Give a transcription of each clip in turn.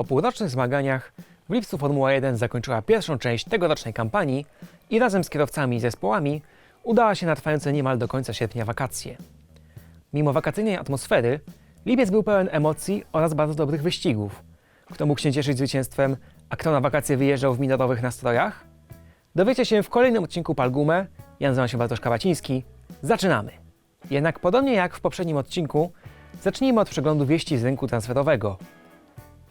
Po półrocznych zmaganiach w lipcu Formuła 1 zakończyła pierwszą część tegorocznej kampanii i razem z kierowcami i zespołami udała się na trwające niemal do końca sierpnia wakacje. Mimo wakacyjnej atmosfery, lipiec był pełen emocji oraz bardzo dobrych wyścigów. Kto mógł się cieszyć zwycięstwem, a kto na wakacje wyjeżdżał w minorowych nastrojach? Dowiecie się w kolejnym odcinku Palgume. Ja nazywam się Bartosz Kawaciński. Zaczynamy! Jednak podobnie jak w poprzednim odcinku, zacznijmy od przeglądu wieści z rynku transferowego.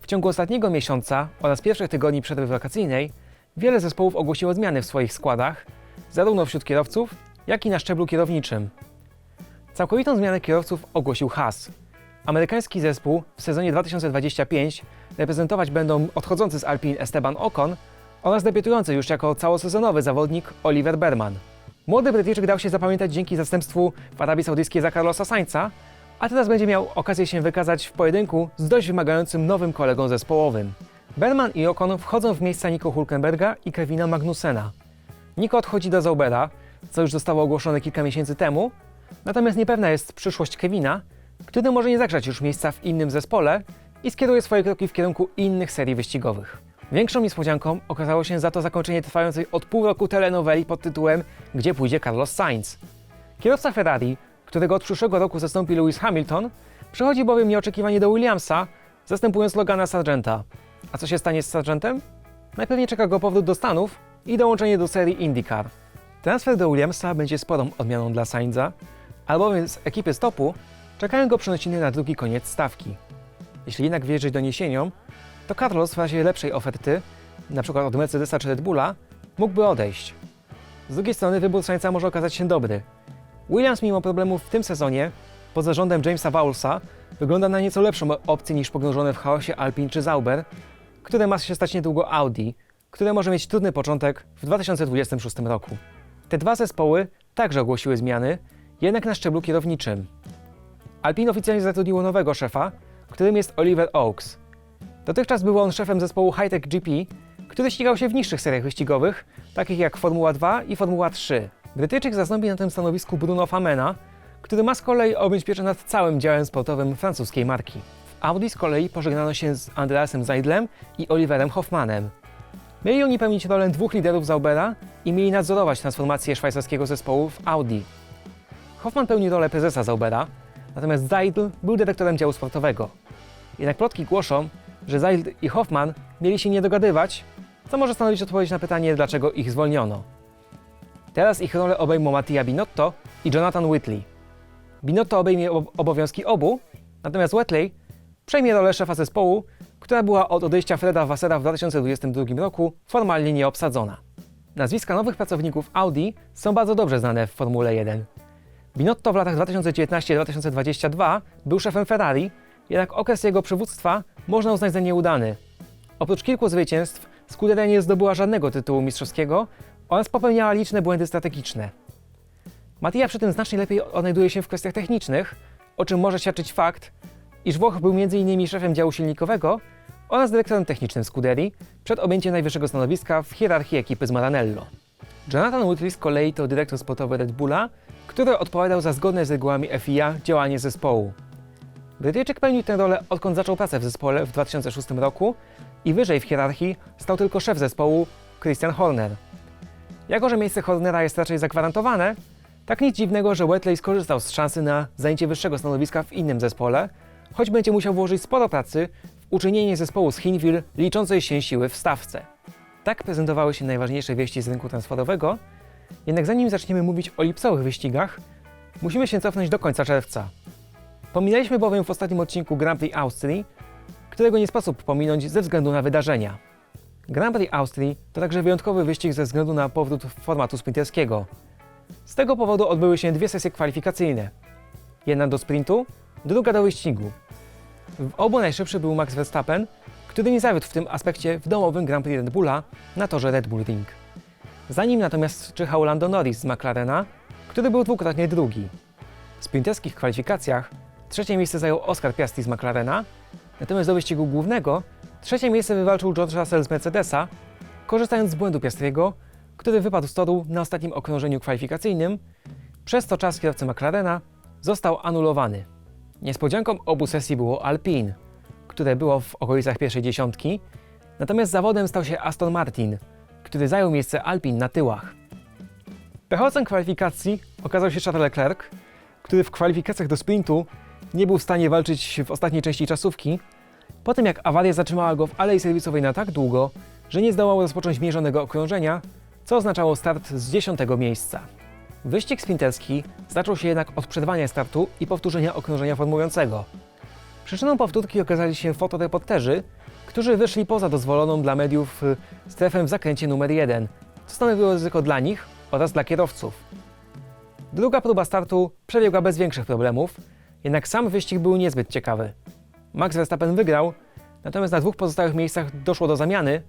Ciągu ostatniego miesiąca oraz pierwszych tygodni przerwy wakacyjnej wiele zespołów ogłosiło zmiany w swoich składach, zarówno wśród kierowców, jak i na szczeblu kierowniczym. Całkowitą zmianę kierowców ogłosił Haas. Amerykański zespół w sezonie 2025 reprezentować będą odchodzący z Alpine Esteban Ocon oraz debiutujący już jako całosezonowy zawodnik Oliver Berman. Młody Brytyjczyk dał się zapamiętać dzięki zastępstwu w Arabii Saudyjskiej za Carlosa Sainza, a teraz będzie miał okazję się wykazać w pojedynku z dość wymagającym nowym kolegą zespołowym. Berman i Ocon wchodzą w miejsca Nico Hulkenberga i Kevina Magnusena. Nico odchodzi do Zaubera, co już zostało ogłoszone kilka miesięcy temu, natomiast niepewna jest przyszłość Kevina, który może nie zagrzać już miejsca w innym zespole i skieruje swoje kroki w kierunku innych serii wyścigowych. Większą niespodzianką okazało się za to zakończenie trwającej od pół roku telenoweli pod tytułem Gdzie pójdzie Carlos Sainz. Kierowca Ferrari, którego od przyszłego roku zastąpi Lewis Hamilton, przechodzi bowiem nieoczekiwanie do Williamsa, zastępując Logana Sargenta. A co się stanie z Sargentem? Najpewniej czeka go powrót do Stanów i dołączenie do serii IndyCar. Transfer do Williamsa będzie sporą odmianą dla Sainza, albowiem z ekipy stopu czekają go przenosiny na drugi koniec stawki. Jeśli jednak wierzyć doniesieniom, to Carlos w razie lepszej oferty, np. od Mercedesa czy Red Bulla, mógłby odejść. Z drugiej strony wybór Sainza może okazać się dobry. Williams mimo problemów w tym sezonie, pod zarządem Jamesa Bowlesa, wygląda na nieco lepszą opcję niż pogrążone w chaosie Alpine czy Sauber, które ma się stać niedługo Audi, które może mieć trudny początek w 2026 roku. Te dwa zespoły także ogłosiły zmiany, jednak na szczeblu kierowniczym. Alpine oficjalnie zatrudniło nowego szefa, którym jest Oliver Oaks. Dotychczas był on szefem zespołu Hightech GP, który ścigał się w niższych seriach wyścigowych, takich jak Formuła 2 i Formuła 3. Brytyjczyk zastąpi na tym stanowisku Bruno Famena, który ma z kolei objąć pieczę nad całym działem sportowym francuskiej marki. W Audi z kolei pożegnano się z Andreasem Seidlem i Oliverem Hoffmanem. Mieli oni pełnić rolę dwóch liderów Zaubera i mieli nadzorować transformację szwajcarskiego zespołu w Audi. Hoffman pełni rolę prezesa Zaubera, natomiast Seidl był dyrektorem działu sportowego. Jednak plotki głoszą, że Seidl i Hoffman mieli się nie dogadywać, co może stanowić odpowiedź na pytanie, dlaczego ich zwolniono. Teraz ich rolę obejmą Mattia Binotto i Jonathan Whitley. Binotto obejmie ob- obowiązki obu, natomiast Whitley przejmie rolę szefa zespołu, która była od odejścia Freda Wassera w 2022 roku formalnie nieobsadzona. Nazwiska nowych pracowników Audi są bardzo dobrze znane w Formule 1. Binotto w latach 2019-2022 był szefem Ferrari, jednak okres jego przywództwa można uznać za nieudany. Oprócz kilku zwycięstw, Scuderia nie zdobyła żadnego tytułu mistrzowskiego oraz popełniała liczne błędy strategiczne. Mattia przy tym znacznie lepiej odnajduje się w kwestiach technicznych, o czym może świadczyć fakt, iż Włoch był m.in. szefem działu silnikowego oraz dyrektorem technicznym Scuderii przed objęciem najwyższego stanowiska w hierarchii ekipy z Maranello. Jonathan Whitley z kolei to dyrektor sportowy Red Bulla, który odpowiadał za zgodne z regułami FIA działanie zespołu. Brytyjczyk pełnił tę rolę odkąd zaczął pracę w zespole w 2006 roku i wyżej w hierarchii stał tylko szef zespołu Christian Horner. Jako, że miejsce Hornera jest raczej zagwarantowane, tak nic dziwnego, że Wetley skorzystał z szansy na zajęcie wyższego stanowiska w innym zespole, choć będzie musiał włożyć sporo pracy w uczynienie zespołu z Hinwil liczącej się siły w stawce. Tak prezentowały się najważniejsze wieści z rynku transferowego, jednak zanim zaczniemy mówić o lipcowych wyścigach, musimy się cofnąć do końca czerwca. Pominęliśmy bowiem w ostatnim odcinku Grand Prix Austrii, którego nie sposób pominąć ze względu na wydarzenia. Grand Prix Austrii to także wyjątkowy wyścig ze względu na powrót formatu sprinterskiego. Z tego powodu odbyły się dwie sesje kwalifikacyjne. Jedna do sprintu, druga do wyścigu. W obu najszybszy był Max Verstappen, który nie zawiódł w tym aspekcie w domowym Grand Prix Red Bulla na torze Red Bull Ring. Za nim natomiast czyhał Lando Norris z McLarena, który był dwukrotnie drugi. W sprinterskich kwalifikacjach trzecie miejsce zajął Oscar Piastri z McLarena, natomiast do wyścigu głównego trzecie miejsce wywalczył George Russell z Mercedesa, korzystając z błędu Piastriego, który wypadł z toru na ostatnim okrążeniu kwalifikacyjnym, przez to czas kierowcy McLarena został anulowany. Niespodzianką obu sesji było Alpine. które było w okolicach pierwszej dziesiątki, natomiast zawodem stał się Aston Martin, który zajął miejsce Alpin na tyłach. Pechowcem kwalifikacji okazał się Charles Leclerc, który w kwalifikacjach do sprintu nie był w stanie walczyć w ostatniej części czasówki, po tym jak awaria zatrzymała go w alei serwisowej na tak długo, że nie zdołał rozpocząć mierzonego okrążenia, co oznaczało start z dziesiątego miejsca. Wyścig sprinterski zaczął się jednak od przerwania startu i powtórzenia okrążenia formującego. Przyczyną powtórki okazali się fotoreporterzy, którzy wyszli poza dozwoloną dla mediów y, strefę w zakręcie numer 1, co stanowiło ryzyko dla nich oraz dla kierowców. Druga próba startu przebiegła bez większych problemów, jednak sam wyścig był niezbyt ciekawy. Max Verstappen wygrał, natomiast na dwóch pozostałych miejscach doszło do zamiany,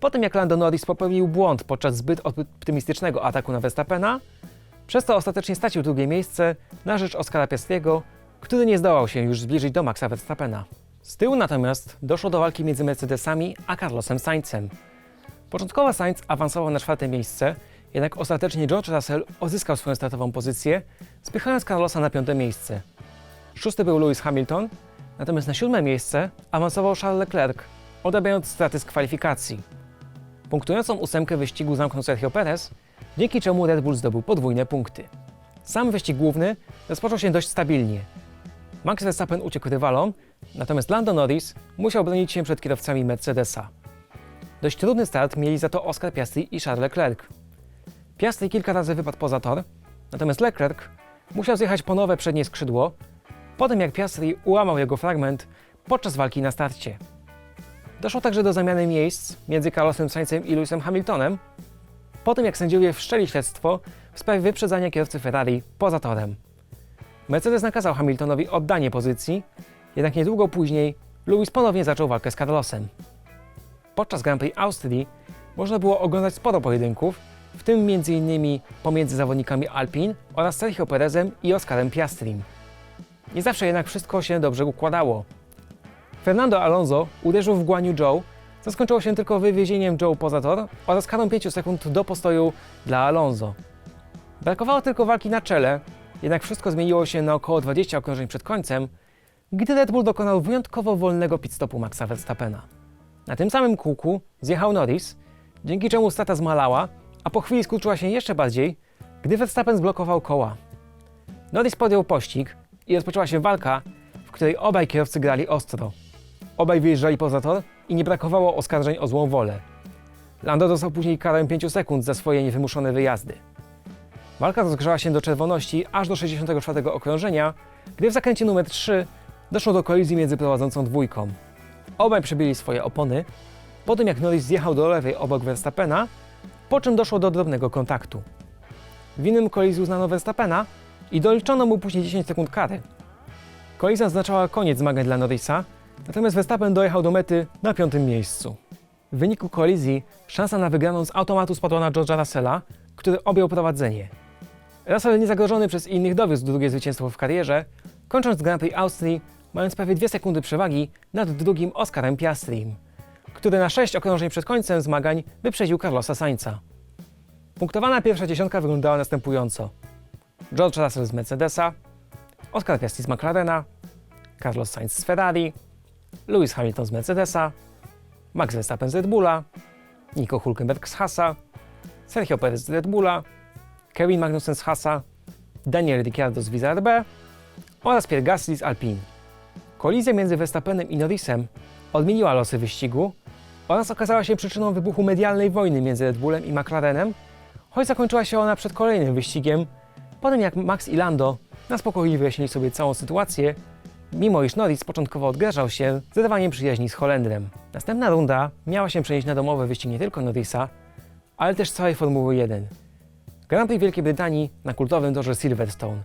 po tym jak Lando Norris popełnił błąd podczas zbyt optymistycznego ataku na Verstappena, przez co ostatecznie stracił drugie miejsce na rzecz Oscara Piastriego, który nie zdołał się już zbliżyć do Maxa Verstappena. Z tyłu natomiast doszło do walki między Mercedesami a Carlosem Sainzem. Początkowo Sainz awansował na czwarte miejsce, jednak ostatecznie George Russell odzyskał swoją startową pozycję, spychając Carlosa na piąte miejsce. Szósty był Lewis Hamilton, natomiast na siódme miejsce awansował Charles Leclerc, odrabiając straty z kwalifikacji. Punktującą ósemkę wyścigu zamknął Sergio Perez, dzięki czemu Red Bull zdobył podwójne punkty. Sam wyścig główny rozpoczął się dość stabilnie. Max Verstappen uciekł rywalom, natomiast Lando Norris musiał bronić się przed kierowcami Mercedesa. Dość trudny start mieli za to Oscar Piastri i Charles Leclerc. Piastri kilka razy wypadł poza tor, natomiast Leclerc musiał zjechać po nowe przednie skrzydło, po tym jak Piastri ułamał jego fragment podczas walki na starcie. Doszło także do zamiany miejsc między Carlosem Sainzem i Lewisem Hamiltonem, po tym jak sędziowie wszczęli śledztwo w sprawie wyprzedzania kierowcy Ferrari poza torem. Mercedes nakazał Hamiltonowi oddanie pozycji, jednak niedługo później Lewis ponownie zaczął walkę z Carlosem. Podczas Grand Prix Austrii można było oglądać sporo pojedynków, w tym m.in. pomiędzy zawodnikami Alpin oraz Sergio Perezem i Oscarem Piastrim. Nie zawsze jednak wszystko się dobrze układało. Fernando Alonso uderzył w Guanyu Zhou, co skończyło się tylko wywiezieniem Zhou poza tor oraz karą 5 sekund do postoju dla Alonso. Brakowało tylko walki na czele, jednak wszystko zmieniło się na około 20 okrążeń przed końcem, gdy Red Bull dokonał wyjątkowo wolnego pitstopu Maxa Verstappena. Na tym samym kółku zjechał Norris, dzięki czemu strata zmalała, a po chwili skurczyła się jeszcze bardziej, gdy Verstappen zblokował koła. Norris podjął pościg i rozpoczęła się walka, w której obaj kierowcy grali ostro. Obaj wyjeżdżali poza tor i nie brakowało oskarżeń o złą wolę. Lando dostał później karę 5 sekund za swoje niewymuszone wyjazdy. Walka rozgrzała się do czerwoności aż do 64 okrążenia, gdy w zakręcie numer 3 doszło do kolizji między prowadzącą dwójką. Obaj przebili swoje opony, po tym jak Norris zjechał do lewej obok Verstappena, po czym doszło do drobnego kontaktu. Winnym kolizji uznano Verstappena i doliczono mu później 10 sekund kary. Kolizja oznaczała koniec zmagań dla Norrisa, natomiast Verstappen dojechał do mety na piątym miejscu. W wyniku kolizji szansa na wygraną z automatu spadła na George'a Russella, który objął prowadzenie. Russell niezagrożony przez innych dowiózł drugie zwycięstwo w karierze, kończąc Grand Prix Austrii, mając prawie 2 sekundy przewagi nad drugim Oscarem Piastrim, który na 6 okrążeń przed końcem zmagań wyprzedził Carlosa Sainza. Punktowana pierwsza dziesiątka wyglądała następująco. George Russell z Mercedesa, Oscar Piastri z McLarena, Carlos Sainz z Ferrari, Lewis Hamilton z Mercedesa, Max Verstappen z Red Bulla, Nico Hulkenberg z Hasa, Sergio Perez z Red Bulla, Kevin Magnussen z Hasa, Daniel Ricciardo z Visa RB oraz Pierre Gasly z Alpine. Kolizja między Verstappenem i Norrisem odmieniła losy wyścigu oraz okazała się przyczyną wybuchu medialnej wojny między Red Bullem i McLarenem, choć zakończyła się ona przed kolejnym wyścigiem, po tym jak Max i Lando na spokojnie wyjaśnili sobie całą sytuację, mimo iż Norris początkowo odgrażał się zerwaniem przyjaźni z Holendrem. Następna runda miała się przenieść na domowy wyścig nie tylko Norrisa, ale też całej Formuły 1. Grand Prix Wielkiej Brytanii na kultowym torze Silverstone.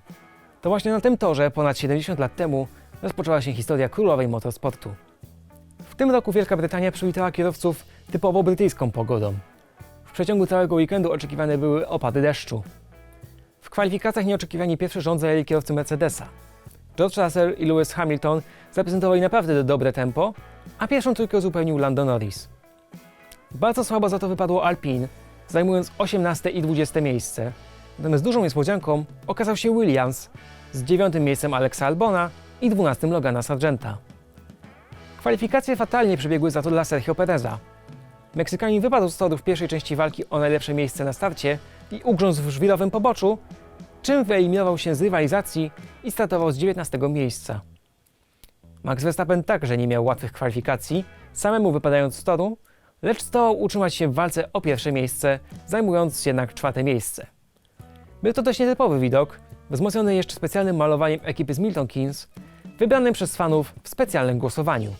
To właśnie na tym torze ponad 70 lat temu rozpoczęła się historia królowej motorsportu. W tym roku Wielka Brytania przywitała kierowców typowo brytyjską pogodą. W przeciągu całego weekendu oczekiwane były opady deszczu. Kwalifikacjach nieoczekiwanie pierwszy rząd zajęli kierowcy Mercedesa. George Russell i Lewis Hamilton zaprezentowali naprawdę dobre tempo, a pierwszą trójkę uzupełnił Lando Norris. Bardzo słabo za to wypadło Alpine, zajmując 18 i 20 miejsce. Natomiast dużą niespodzianką okazał się Williams z dziewiątym miejscem Alexa Albona i 12 Logana Sargenta. Kwalifikacje fatalnie przebiegły za to dla Sergio Pereza. Meksykanin wypadł z toru w pierwszej części walki o najlepsze miejsce na starcie i ugrzązł w żwirowym poboczu, czym wyeliminował się z rywalizacji i startował z 19 miejsca. Max Verstappen także nie miał łatwych kwalifikacji, samemu wypadając z toru, lecz zdołał utrzymać się w walce o pierwsze miejsce, zajmując jednak czwarte miejsce. Był to dość nietypowy widok, wzmocniony jeszcze specjalnym malowaniem ekipy z Milton Keynes, wybranym przez fanów w specjalnym głosowaniu.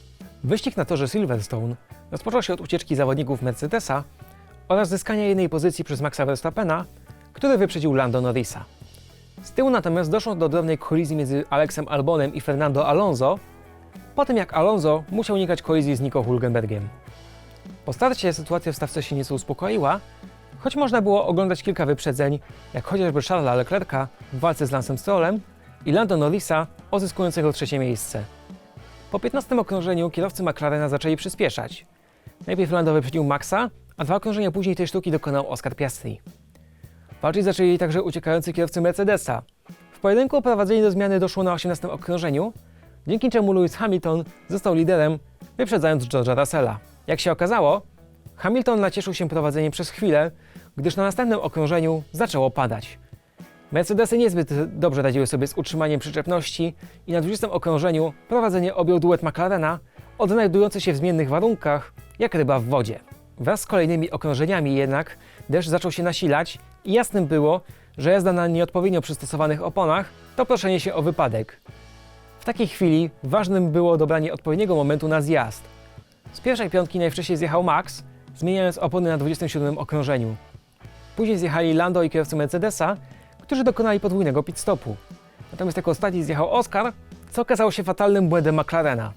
Wyścig na torze Silverstone rozpoczął się od ucieczki zawodników Mercedesa oraz zyskania jednej pozycji przez Maxa Verstappena, który wyprzedził Lando Norrisa. Z tyłu natomiast doszło do drobnej kolizji między Alexem Albonem i Fernando Alonso, po tym jak Alonso musiał unikać kolizji z Nico Hulkenbergiem. Po starcie sytuacja w stawce się nieco uspokoiła, choć można było oglądać kilka wyprzedzeń, jak chociażby Charlesa Leclerca w walce z Lancem Strollem i Lando Norrisa odzyskującego trzecie miejsce. Po 15 okrążeniu kierowcy McLarena zaczęli przyspieszać. Najpierw Lando wyprzedził Maxa, a dwa okrążenia później tej sztuki dokonał Oscar Piastri. Walczyć zaczęli także uciekający kierowcy Mercedesa. W pojedynku prowadzenie do zmiany doszło na 18 okrążeniu, dzięki czemu Lewis Hamilton został liderem, wyprzedzając George'a Russella. Jak się okazało, Hamilton nacieszył się prowadzeniem przez chwilę, gdyż na następnym okrążeniu zaczęło padać. Mercedesy niezbyt dobrze radziły sobie z utrzymaniem przyczepności i na 20 okrążeniu prowadzenie objął duet McLarena, odnajdujący się w zmiennych warunkach, jak ryba w wodzie. Wraz z kolejnymi okrążeniami jednak deszcz zaczął się nasilać jasnym było, że jazda na nieodpowiednio przystosowanych oponach to proszenie się o wypadek. W takiej chwili ważnym było dobranie odpowiedniego momentu na zjazd. Z pierwszej piątki najwcześniej zjechał Max, zmieniając opony na 27 okrążeniu. Później zjechali Lando i kierowcy Mercedesa, którzy dokonali podwójnego pit stopu. Natomiast jako ostatni zjechał Oscar, co okazało się fatalnym błędem McLarena.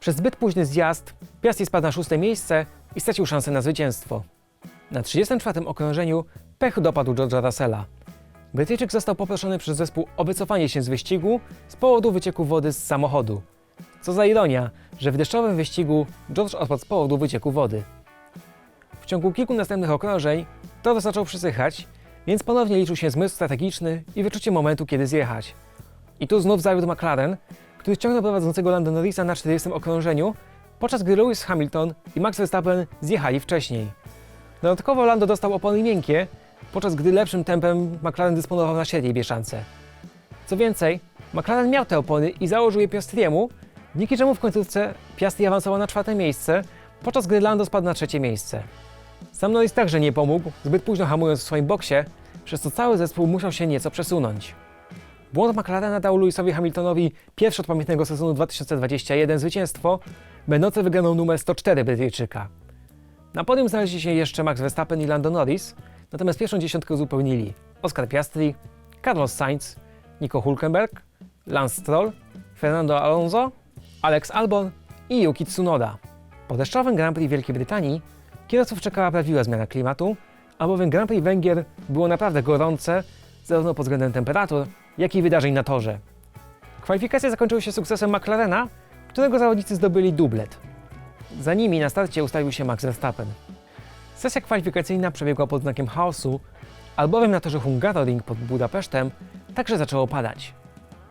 Przez zbyt późny zjazd Piastri spadł na szóste miejsce i stracił szansę na zwycięstwo. Na 34 okrążeniu pech dopadł George'a Russella. Brytyjczyk został poproszony przez zespół o wycofanie się z wyścigu z powodu wycieku wody z samochodu. Co za ironia, że w deszczowym wyścigu George odpadł z powodu wycieku wody. W ciągu kilku następnych okrążeń tor zaczął przysychać, więc ponownie liczył się zmysł strategiczny i wyczucie momentu, kiedy zjechać. I tu znów zawiódł McLaren, który ściągnął prowadzącego Lando Norrisa na 40 okrążeniu, podczas gdy Lewis Hamilton i Max Verstappen zjechali wcześniej. Dodatkowo Lando dostał opony miękkie, podczas gdy lepszym tempem McLaren dysponował na średniej bieżance. Co więcej, McLaren miał te opony i założył je Piastriemu, dzięki czemu w końcówce Piastri awansował na czwarte miejsce, podczas gdy Lando spadł na trzecie miejsce. Sam Norris także nie pomógł, zbyt późno hamując w swoim boksie, przez co cały zespół musiał się nieco przesunąć. Błąd McLarena dał Lewisowi Hamiltonowi pierwszy od pamiętnego sezonu 2021 zwycięstwo, będące wygraną numer 104 Brytyjczyka. Na podium znaleźli się jeszcze Max Verstappen i Lando Norris, natomiast pierwszą dziesiątkę uzupełnili Oscar Piastri, Carlos Sainz, Nico Hulkenberg, Lance Stroll, Fernando Alonso, Alex Albon i Yuki Tsunoda. Po deszczowym Grand Prix Wielkiej Brytanii kierowców czekała prawdziwa zmiana klimatu, albowiem Grand Prix Węgier było naprawdę gorące, zarówno pod względem temperatur, jak i wydarzeń na torze. Kwalifikacje zakończyły się sukcesem McLarena, którego zawodnicy zdobyli dublet. Za nimi na starcie ustawił się Max Verstappen. Sesja kwalifikacyjna przebiegła pod znakiem chaosu, albowiem na torze Hungaroring pod Budapesztem także zaczęło padać.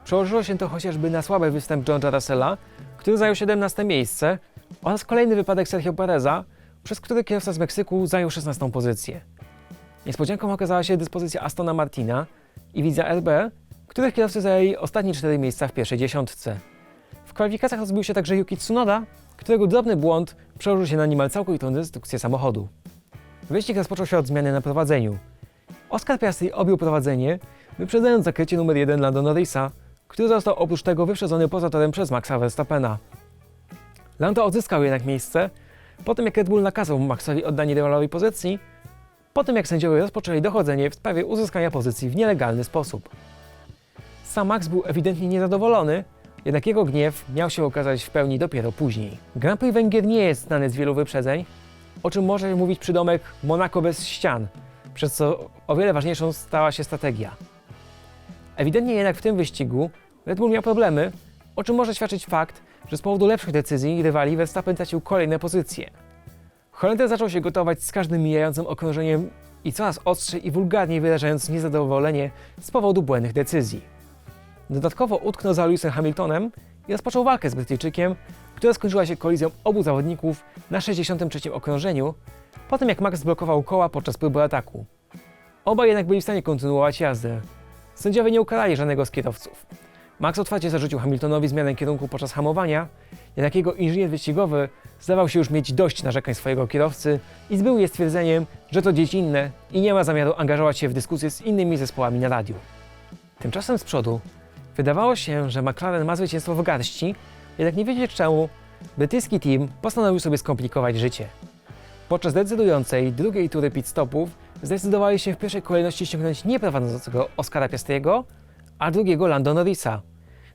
Przełożyło się to chociażby na słaby występ George'a Russella, który zajął 17 miejsce, oraz kolejny wypadek Sergio Pereza, przez który kierowca z Meksyku zajął 16 pozycję. Niespodzianką okazała się dyspozycja Astona Martina i widza RB, których kierowcy zajęli ostatnie 4 miejsca w pierwszej dziesiątce. W kwalifikacjach rozbił się także Yuki Tsunoda, którego drobny błąd przełożył się na niemal całkowitą destrukcję samochodu. Wyścig rozpoczął się od zmiany na prowadzeniu. Oscar Piastri objął prowadzenie, wyprzedzając w zakręcie numer 1 Lando Norrisa, który został oprócz tego wyprzedzony poza torem przez Maxa Verstappena. Lando odzyskał jednak miejsce, po tym jak Red Bull nakazał Maxowi oddanie rywalowi pozycji, po tym jak sędziowie rozpoczęli dochodzenie w sprawie uzyskania pozycji w nielegalny sposób. Sam Max był ewidentnie niezadowolony, jednak jego gniew miał się okazać w pełni dopiero później. Grand Prix Węgier nie jest znany z wielu wyprzedzeń, o czym może mówić przydomek Monaco bez ścian, przez co o wiele ważniejszą stała się strategia. Ewidentnie jednak w tym wyścigu Red Bull miał problemy, o czym może świadczyć fakt, że z powodu lepszych decyzji rywali Verstappen tracił kolejne pozycje. Holender zaczął się gotować z każdym mijającym okrążeniem i coraz ostrzej i wulgarniej wyrażając niezadowolenie z powodu błędnych decyzji. Dodatkowo utknął za Lewisem Hamiltonem i rozpoczął walkę z Brytyjczykiem, która skończyła się kolizją obu zawodników na 63 okrążeniu, po tym jak Max zblokował koła podczas próby ataku. Obaj jednak byli w stanie kontynuować jazdę. Sędziowie nie ukarali żadnego z kierowców. Max otwarcie zarzucił Hamiltonowi zmianę kierunku podczas hamowania, jednak jego inżynier wyścigowy zdawał się już mieć dość narzekań swojego kierowcy i zbył je stwierdzeniem, że to dziecinne i nie ma zamiaru angażować się w dyskusję z innymi zespołami na radiu. Tymczasem z przodu wydawało się, że McLaren ma zwycięstwo w garści, jednak nie wiedzieć czemu brytyjski team postanowił sobie skomplikować życie. Podczas decydującej drugiej tury pit stopów zdecydowali się w pierwszej kolejności ściągnąć nie prowadzącego Oscara Piastriego, a drugiego Lando Norrisa.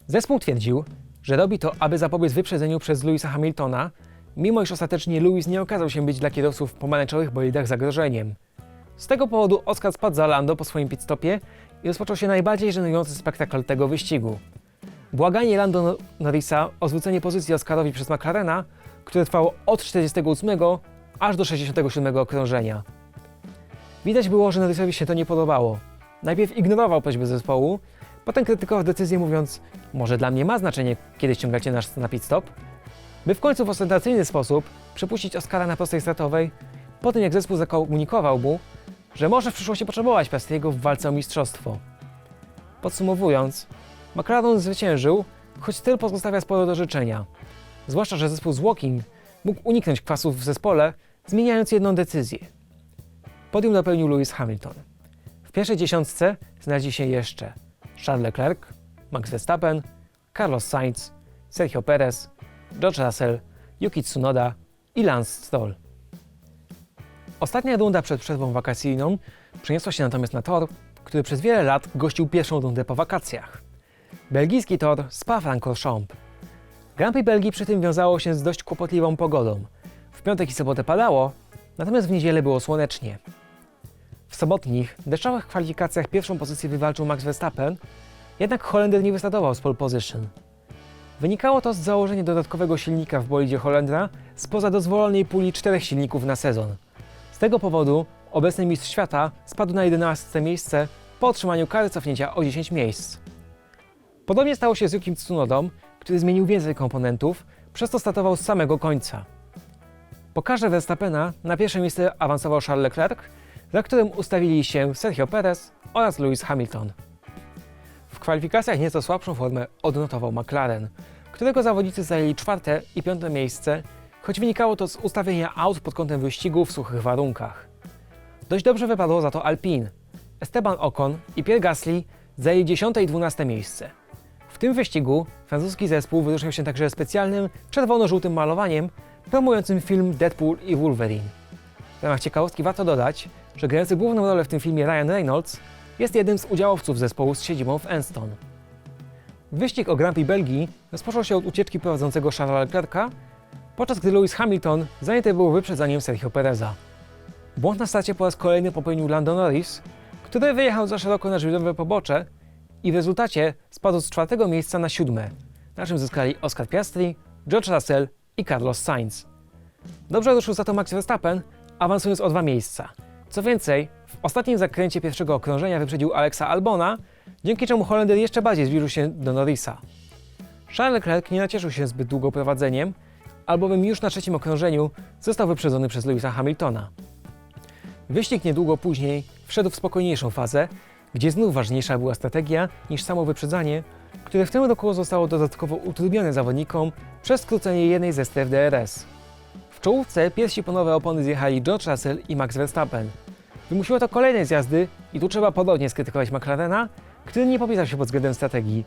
Zespół twierdził, że robi to, aby zapobiec wyprzedzeniu przez Louisa Hamiltona, mimo iż ostatecznie Lewis nie okazał się być dla kierowców w pomarańczowych bolidach zagrożeniem. Z tego powodu Oscar spadł za Lando po swoim pitstopie i rozpoczął się najbardziej żenujący spektakl tego wyścigu. Błaganie Lando Nor- Norrisa o zwrócenie pozycji Oscarowi przez McLarena, które trwało od 48 aż do 67 okrążenia. Widać było, że Norrisowi się to nie podobało. Najpierw ignorował prośbę zespołu, potem krytykował decyzję mówiąc może dla mnie ma znaczenie, kiedy ściągacie nas na pit stop, by w końcu w ostentacyjny sposób przepuścić Oscara na prostej startowej, po tym jak zespół zakomunikował mu, że może w przyszłości potrzebować Piastriego w walce o mistrzostwo. Podsumowując, McLaren zwyciężył, choć styl pozostawia sporo do życzenia. Zwłaszcza, że zespół z Walking mógł uniknąć kwasów w zespole, zmieniając jedną decyzję. Podium dopełnił Lewis Hamilton. W pierwszej dziesiątce znaleźli się jeszcze Charles Leclerc, Max Verstappen, Carlos Sainz, Sergio Perez, George Russell, Yuki Tsunoda i Lance Stroll. Ostatnia runda przed przerwą wakacyjną przeniosła się natomiast na tor, który przez wiele lat gościł pierwszą rundę po wakacjach. Belgijski tor Spa-Francorchamps. Grand Prix Belgii przy tym wiązało się z dość kłopotliwą pogodą. W piątek i sobotę padało, natomiast w niedzielę było słonecznie. W sobotnich, deszczowych kwalifikacjach pierwszą pozycję wywalczył Max Verstappen, jednak Holender nie wystartował z pole position. Wynikało to z założenia dodatkowego silnika w bolidzie Holendra spoza dozwolonej puli czterech silników na sezon. Z tego powodu obecny mistrz świata spadł na 11 miejsce po otrzymaniu kary cofnięcia o 10 miejsc. Podobnie stało się z Yukim Tsunodą, który zmienił więcej komponentów, przez to startował z samego końca. Po karze Verstappena na pierwsze miejsce awansował Charles Leclerc, za którym ustawili się Sergio Perez oraz Lewis Hamilton. W kwalifikacjach nieco słabszą formę odnotował McLaren, którego zawodnicy zajęli czwarte i piąte miejsce, choć wynikało to z ustawienia aut pod kątem wyścigu w suchych warunkach. Dość dobrze wypadło za to Alpine. Esteban Ocon i Pierre Gasly zajęli 10 i 12 miejsce. Tym wyścigu francuski zespół wyróżniał się także specjalnym czerwono-żółtym malowaniem promującym film Deadpool i Wolverine. W ramach ciekawostki warto dodać, że grający główną rolę w tym filmie Ryan Reynolds jest jednym z udziałowców zespołu z siedzibą w Enston. Wyścig o Grand Prix Belgii rozpoczął się od ucieczki prowadzącego Charlesa Leclerca, podczas gdy Lewis Hamilton zajęty był wyprzedzaniem Sergio Pereza. Błąd na starcie po raz kolejny popełnił Lando Norris, który wyjechał za szeroko na żywiołowe pobocze i w rezultacie spadł z czwartego miejsca na siódme, na czym zyskali Oscar Piastri, George Russell i Carlos Sainz. Dobrze ruszył za to Max Verstappen, awansując o dwa miejsca. Co więcej, w ostatnim zakręcie pierwszego okrążenia wyprzedził Alexa Albona, dzięki czemu Holender jeszcze bardziej zbliżył się do Norrisa. Charles Leclerc nie nacieszył się zbyt długo prowadzeniem, albowiem już na trzecim okrążeniu został wyprzedzony przez Lewisa Hamiltona. Wyścig niedługo później wszedł w spokojniejszą fazę, gdzie znów ważniejsza była strategia niż samo wyprzedzanie, które w tym roku zostało dodatkowo utrudnione zawodnikom przez skrócenie jednej ze stref DRS. W czołówce pierwsi po nowe opony zjechali George Russell i Max Verstappen. Wymusiło to kolejne zjazdy i tu trzeba podobnie skrytykować McLarena, który nie popisał się pod względem strategii,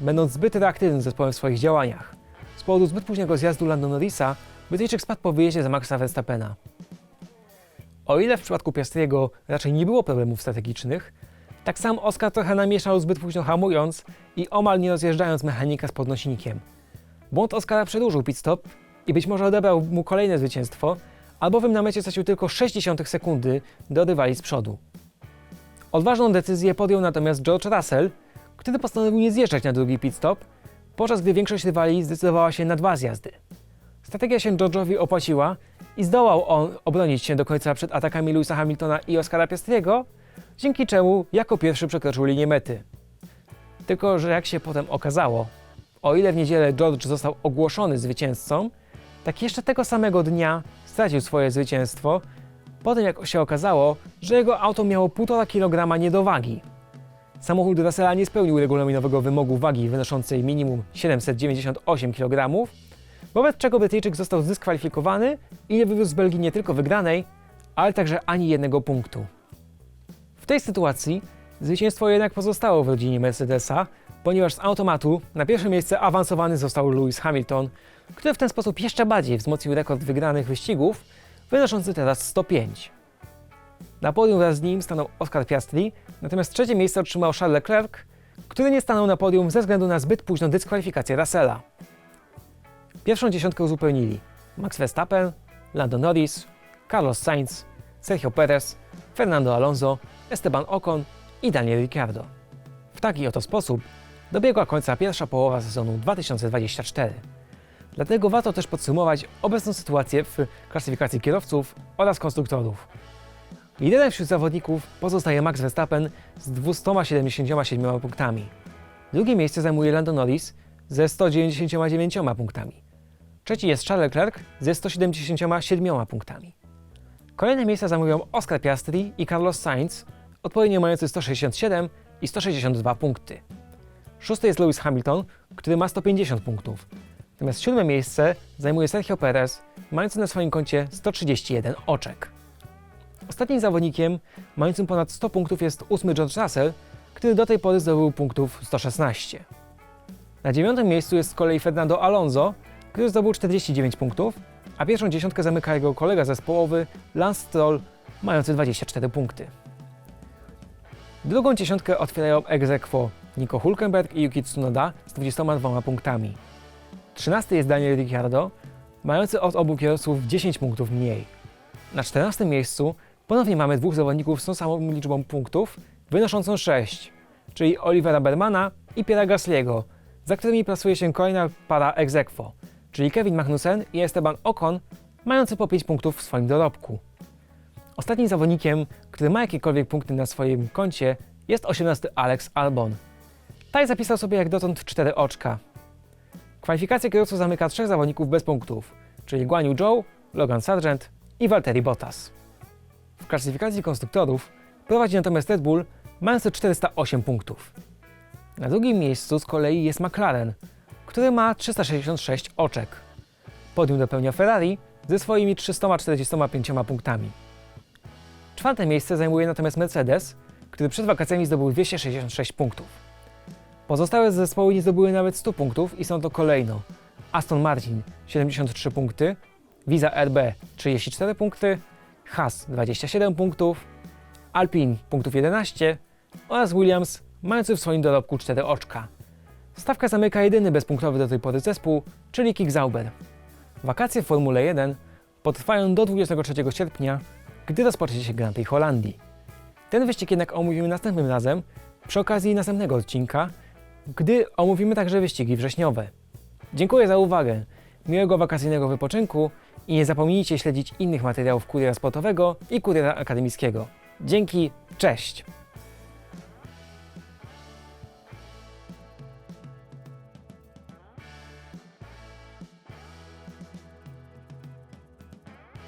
będąc zbyt reaktywnym zespołem w swoich działaniach. Z powodu zbyt późnego zjazdu Lando Norrisa, Brytyjczyk spadł po wyjeździe za Maxa Verstappena. O ile w przypadku Piastriego raczej nie było problemów strategicznych, tak sam Oscar trochę namieszał zbyt późno hamując i omal nie rozjeżdżając mechanika z podnośnikiem. Błąd Oscara przedłużył pit stop i być może odebrał mu kolejne zwycięstwo, albowiem na mecie stracił tylko 0,6 sekundy do rywali z przodu. Odważną decyzję podjął natomiast George Russell, który postanowił nie zjeżdżać na drugi pit stop, podczas gdy większość rywali zdecydowała się na dwa zjazdy. Strategia się George'owi opłaciła i zdołał on obronić się do końca przed atakami Lewisa Hamiltona i Oscara Piastriego, dzięki czemu jako pierwszy przekroczył linię mety. Tylko, że jak się potem okazało, O ile w niedzielę George został ogłoszony zwycięzcą, tak jeszcze tego samego dnia stracił swoje zwycięstwo, po tym jak się okazało, że jego auto miało 1,5 kg niedowagi. Samochód Russella nie spełnił regulaminowego wymogu wagi wynoszącej minimum 798 kg, wobec czego Brytyjczyk został zdyskwalifikowany i nie wywiózł z Belgii nie tylko wygranej, ale także ani jednego punktu. Tej sytuacji zwycięstwo jednak pozostało w rodzinie Mercedesa, ponieważ z automatu na pierwsze miejsce awansowany został Lewis Hamilton, który w ten sposób jeszcze bardziej wzmocnił rekord wygranych wyścigów, wynoszący teraz 105. Na podium wraz z nim stanął Oscar Piastri, natomiast trzecie miejsce otrzymał Charles Leclerc, który nie stanął na podium ze względu na zbyt późną dyskwalifikację Russella. Pierwszą dziesiątkę uzupełnili Max Verstappen, Lando Norris, Carlos Sainz, Sergio Perez, Fernando Alonso, Esteban Ocon i Daniel Ricciardo. W taki oto sposób dobiegła końca pierwsza połowa sezonu 2024. Dlatego warto też podsumować obecną sytuację w klasyfikacji kierowców oraz konstruktorów. Liderem wśród zawodników pozostaje Max Verstappen z 277 punktami. Drugie miejsce zajmuje Lando Norris ze 199 punktami. Trzeci jest Charles Leclerc ze 177 punktami. Kolejne miejsca zajmują Oscar Piastri i Carlos Sainz, odpowiednio mający 167 i 162 punkty. Szósty jest Lewis Hamilton, który ma 150 punktów. Natomiast siódme miejsce zajmuje Sergio Perez, mający na swoim koncie 131 oczek. Ostatnim zawodnikiem, mającym ponad 100 punktów jest ósmy George Russell, który do tej pory zdobył punktów 116. Na dziewiątym miejscu jest z kolei Fernando Alonso, który zdobył 49 punktów, a pierwszą dziesiątkę zamyka jego kolega zespołowy Lance Stroll, mający 24 punkty. Drugą dziesiątkę otwierają ex aequo Nico Hulkenberg i Yuki Tsunoda z 22 punktami. 13 jest Daniel Ricciardo, mający od obu kierowców 10 punktów mniej. Na 14 miejscu ponownie mamy dwóch zawodników z tą samą liczbą punktów, wynoszącą 6, czyli Olivera Bermana i Piera Gasly'ego, za którymi plasuje się kolejna para ex aequo, czyli Kevin Magnussen i Esteban Ocon, mający po 5 punktów w swoim dorobku. Ostatnim zawodnikiem, który ma jakiekolwiek punkty na swoim koncie, jest 18 Alex Albon. Taj zapisał sobie jak dotąd 4 oczka. Kwalifikację kierowców zamyka trzech zawodników bez punktów, czyli Guan Yu Zhou, Logan Sargent i Valtteri Bottas. W klasyfikacji konstruktorów prowadzi natomiast Red Bull, mający 408 punktów. Na drugim miejscu z kolei jest McLaren, który ma 366 oczek. Podium dopełnia Ferrari ze swoimi 345 punktami. Czwarte miejsce zajmuje natomiast Mercedes, który przed wakacjami zdobył 266 punktów. Pozostałe zespoły nie zdobyły nawet 100 punktów i są to kolejno Aston Martin 73 punkty, Visa RB 34 punkty, Haas 27 punktów, Alpine punktów 11 oraz Williams mający w swoim dorobku 4 oczka. Stawka zamyka jedyny bezpunktowy do tej pory zespół, czyli Kick Sauber. Wakacje w Formule 1 potrwają do 23 sierpnia, gdy rozpocznie się Grand Prix Holandii. Ten wyścig jednak omówimy następnym razem, przy okazji następnego odcinka, gdy omówimy także wyścigi wrześniowe. Dziękuję za uwagę, miłego wakacyjnego wypoczynku i nie zapomnijcie śledzić innych materiałów Kuriera Sportowego i Kuriera Akademickiego. Dzięki, cześć!